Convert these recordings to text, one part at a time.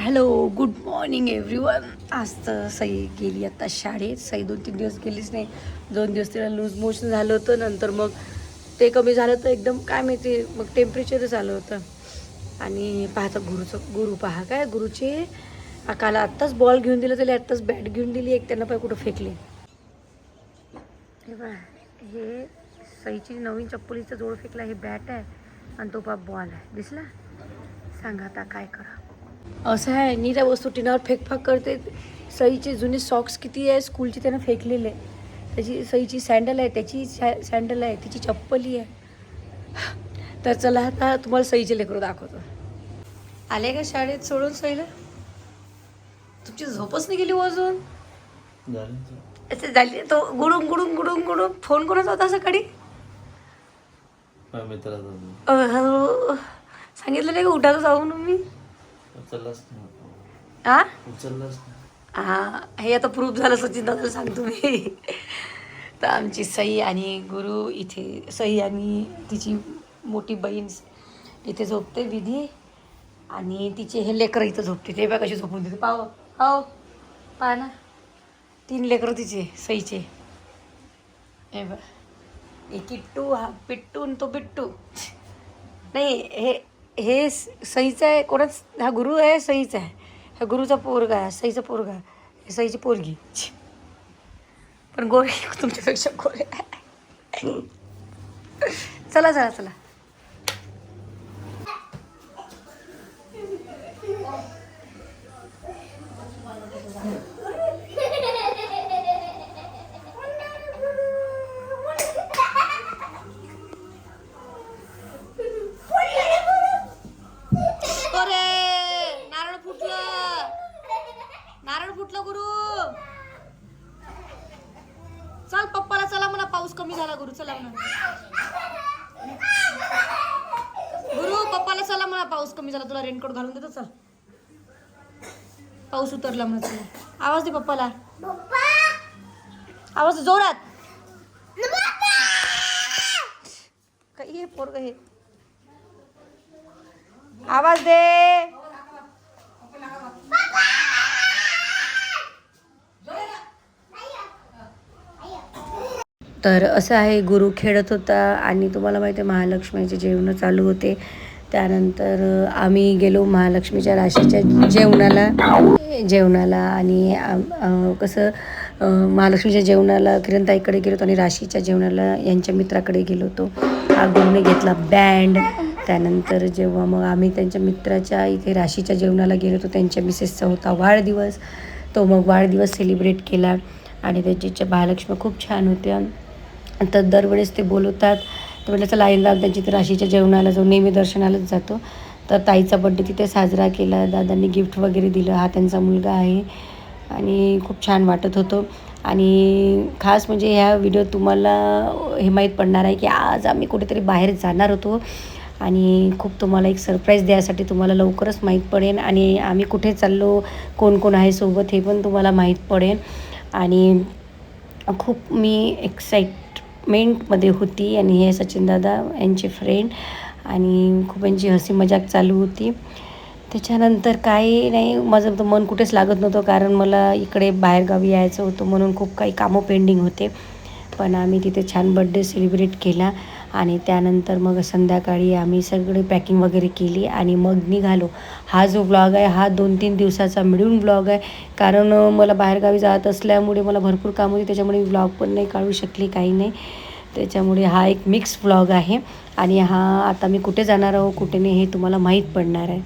Hello good morning everyone आज तर सई गेली आता शाळेत. सई दोन तीन दिवस गेलीच नाही. दोन दिवस तिला लूज मोशन झालं होतं. नंतर मग ते कमी झालं तर एकदम काय माहिती मग टेम्परेचरच आलं होतं. आणि पाहता गुरुचं गुरु पहा काय गुरुचे काल आत्ताच बॉल घेऊन दिलं त्याला आत्ताच बॅट घेऊन दिली. एक त्यांना पाय कुठं फेकली. बघा हे सईची नवीन चप्पलीचा जोड फेकला. हे बॅट आहे. आणि तो पा बॉल आहे. दिसला? सांगा आता काय करा. असं आहे नी त्या वस्तू टिनावर फेकफाक करते. सईचे जुने सॉक्स किती आहे स्कूलचे त्यानं फेकलेले. त्याची सईची सँडल आहे त्याची सँडल सँडल आहे तिची चप्पली आहे. तर चला आता तुम्हाला सईचे लेकरं दाखवतो. आले का शाळेत सोडून सईला? तुमची झोपच नाही गेली हो अजून? असं झाली तो गुडून गुडून गुडून गुडून. फोन कोणाचा होता सकाळी सांगितलं नाही का उठायचं जाऊ म्हणून मी? हा हा हे आता प्रूफ झालं सचिन दादाला सांगतो मी. तर आमची सई आणि गुरु इथे सई आणि तिची मोठी बहीण इथे झोपते विधी. आणि तिचे हे लेकरं इथं झोपते. ते बघ कशी झोपून देते. पाव हो पहा ना. तीन लेकरं तिचे सईचे. हे बघ. एक किट्टू हा पिट्टू आणि तो बिट्टू. नाही हे हे स- सईचं आहे कोणाच हा गुरु आहे सईचा आहे. हा गुरुचा पोरगा आहे सईचा पोरगा आहे. हे सईची पोरगी. पण गोरे तुमच्यापेक्षा गोरे चला चला चला अरे नारळ फुटलं नारळ फुटलं गुरु चल पप्पाला चला म्हणा पाऊस कमी झाला गुरु पप्पाला चला म्हणा पाऊस कमी झाला तुला रेनकोट घालून देतो चल. पाऊस उतरला म्हणा चला. आवाज दे पप्पाला. आवाज जोरात. काही हे पोरग हे? आवाज दे. तर असं आहे गुरु खेळत होता आणि तुम्हाला माहिती आहे महालक्ष्मीचे जेवणं चालू होते. त्यानंतर आम्ही गेलो महालक्ष्मीच्या राशीच्या जेवणाला. जेवणाला आणि कसं महालक्ष्मीच्या जेवणाला किरणताईकडे गेलो होतो आणि राशीच्या जेवणाला यांच्या मित्राकडे गेलो होतो. हा गुरुने घेतला बँड. त्यानंतर जेव्हा मग आम्ही त्यांच्या मित्राच्या इथे राशीच्या जेवणाला गेलो होतो त्यांच्या मिसेसचा होता वाढदिवस. तो मग वाढदिवस सेलिब्रेट केला आणि त्याच्या महालक्ष्मी खूप छान होत्या. तर दरवेळेस ते बोलवतात. तर म्हटलं चला आईला त्यांची तर राशीच्या जेवणाला जाऊन नेहमी दर्शनालाच जातो. तर ताईचा बड्डे तिथे साजरा केला दादांनी गिफ्ट वगैरे दिलं. हा त्यांचा मुलगा आहे. आणि खूप छान वाटत होतं. आणि खास म्हणजे ह्या व्हिडिओ तुम्हाला हे माहीत पडणार आहे की आज आम्ही कुठेतरी बाहेर जाणार होतो. आणि खूप तुम्हाला एक सरप्राईज द्यायसाठी तुम्हाला लवकरच माहीत पडेल आणि आम्ही कुठे चाललो कोण कोण आहे सोबत हे पण तुम्हाला माहीत पडेल आणि खूप मी एक्साईट मेंटमध्ये होती आणि हे सचिनदादा यांचे फ्रेंड आणि खूप यांची हसी मजाक चालू होती. त्याच्यानंतर काही नाही माझं तर मन कुठेच लागत नव्हतं कारण मला इकडे बाहेरगावी यायचं होतं म्हणून खूप काही कामं पेंडिंग होते. पण आम्ही तिथे छान बड्डे सेलिब्रेट केला. आणि त्यानंतर मग संध्याकाळी आम्ही सगळे पॅकिंग वगैरे केली आणि मग निघालो. हा जो ब्लॉग आहे हा दोन तीन दिवसाचा मिळून ब्लॉग आहे. कारण मला बाहेरगावी जात असल्यामुळे मला भरपूर काम होती. त्याच्यामुळे ब्लॉग पण नाही काढू शकली काही नाही. त्याच्यामुळे हा एक मिक्स ब्लॉग आहे. आणि हा आता मी कुठे जाणार आहो कुठे नाही हे तुम्हाला माहीत पडणार आहे.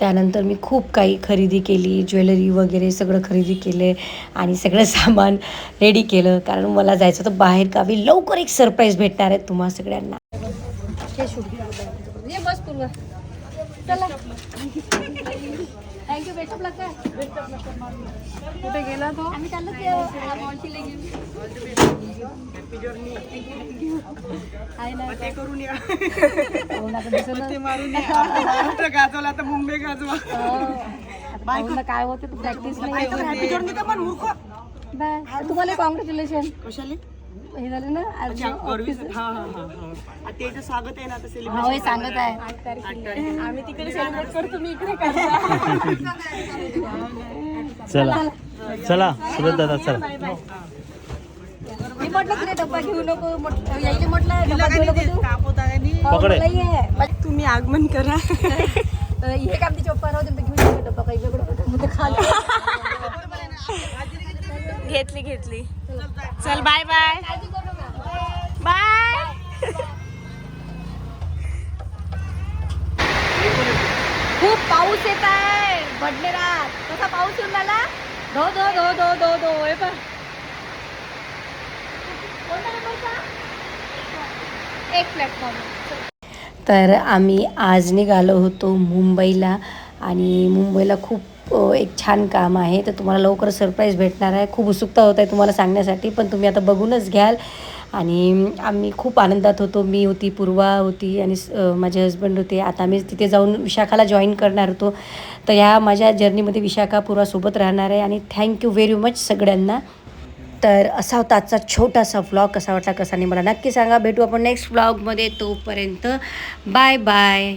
त्यानंतर मी खूप काही खरेदी केली ज्वेलरी वगैरे सगळं खरेदी केले आणि सगळं सामान रेडी केलं. कारण मला जायचं होतं बाहेर गावी. लवकर एक सरप्राईज भेटणार आहे तुम्हा सगळ्यांना. बस thank you best of luck कुठे गेला तो? आम्ही चाललो ते मॉन्टीला घेऊन आहे ना ते करून या. ते मारून गाजवला तर मुंबई गाजवा. बायकोला काय होते तू प्रॅक्टिस नाही बायको हॅपी करून देतो पण मूर्ख? बाय. तुम्हाला कॉंग्रॅच्युलेशन कशाले? हे झालं ना आज हा हा हा हा. त्याचं स्वागत आहे ना आता सांगत आहे. आठ तारीख आम्ही तिकडे सेलिब्रेट करतो तुम्ही इकडे करता चला. चला. सुरत दादा चला. मी म्हटलं तुला डब्बा घेऊ नको म्हटलं यायले म्हटलं डब्बा घेऊ नको तू. कापोतानी हो, पकडे. मलाही आहे. तुम्ही आगमन करा. हे काम तिच्या पप्पा राहते मी घेऊन येतो डब्बा काही वेगळं होतं. मग ते खाली घेतली घेतली. चल बाय बाय बाय खूप पाऊस येत आहे. बडनेरात कसा पाऊस येऊन राहिला? धो धो धो धो धो धो. हे पण एक प्लॅटफॉर्म तर आम्ही आज निघालो होतो मुंबईला आणि मुंबईला खूप एक छान काम आहे. तर तुम्हाला लवकर सरप्राईज भेटणार आहे. खूप उत्सुकता होत आहे तुम्हाला सांगण्यासाठी पण तुम्ही आता बघूनच घ्याल. आणि आम्ही खूप आनंदात होतो. मी होती पूर्वा होती आणि स- माझे हस्बंड होते. आता आम्ही तिथे जाऊन विशाखाला जॉईन करणार होतो. तर ह्या माझ्या जर्नीमध्ये विशाखा पूर्वासोबत राहणार आहे. आणि थँक्यू व्हेरी मच सगळ्यांना. तर असा होता आजचा छोटासा व्लॉग कसा वाटला कसा नाही मला नक्की सांगा. भेटू आपण नेक्स्ट व्लॉगमध्ये तोपर्यंत. Bye bye